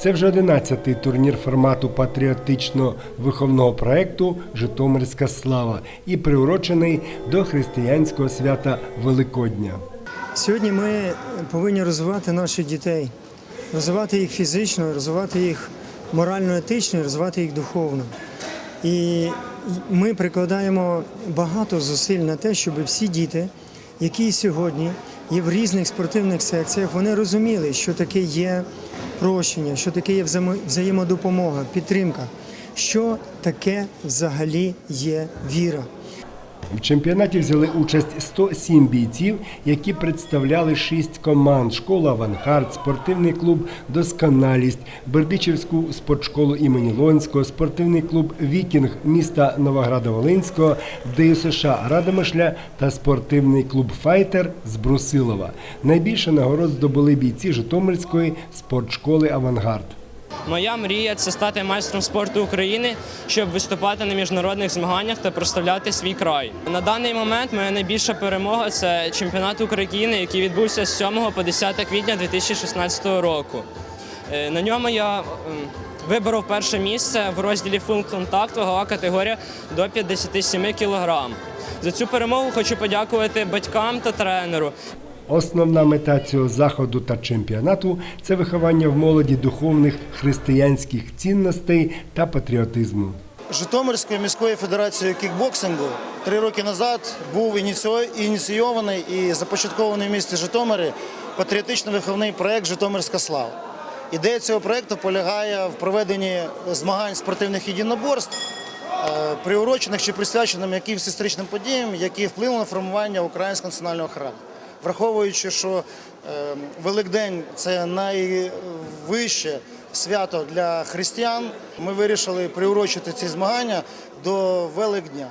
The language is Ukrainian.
Це вже 11-й турнір формату патріотично-виховного проекту Житомирська слава і приурочений до християнського свята Великодня. Сьогодні ми повинні розвивати наших дітей, розвивати їх фізично, розвивати їх морально-етично, розвивати їх духовно. І ми прикладаємо багато зусиль на те, щоб всі діти, які сьогодні є в різних спортивних секціях, вони розуміли, що таке є прощення, що таке є взаємо- взаємодопомога, підтримка, що таке взагалі є віра. В чемпіонаті взяли участь 107 бійців, які представляли шість команд: школа Авангард, спортивний клуб Досконалість, Бердичівську спортшколу імені Лонського, спортивний клуб Вікінг міста Новограда-Волинського, ДЮСШ Радомишля та спортивний клуб Файтер з Брусилова. Найбільше нагород здобули бійці Житомирської спортшколи Авангард. Моя мрія це стати майстром спорту України, щоб виступати на міжнародних змаганнях та проставляти свій край. На даний момент моя найбільша перемога це чемпіонат України, який відбувся з 7 по 10 квітня 2016 року. Е, На ньому я виборов перше місце в розділі функт контакт вагова категорія до 57 кг. За цю перемогу хочу подякувати батькам та тренеру. Основна мета цього заходу та чемпіонату це виховання в молоді духовних християнських цінностей та патріотизму. Житомирською міською федерацією кікбоксингу три роки назад був ініційований і започаткований в місті Житомирі патріотично-виховний проєкт Житомирська слава. Ідея цього проєкту полягає в проведенні змагань спортивних єдиноборств, е, приурочених чи присвячених якимось історичним подіям, які вплинули на формування українського національного храму. Враховуючи, що е, Великдень це найвище свято для християн, ми вирішили приурочити ці змагання до Великдня.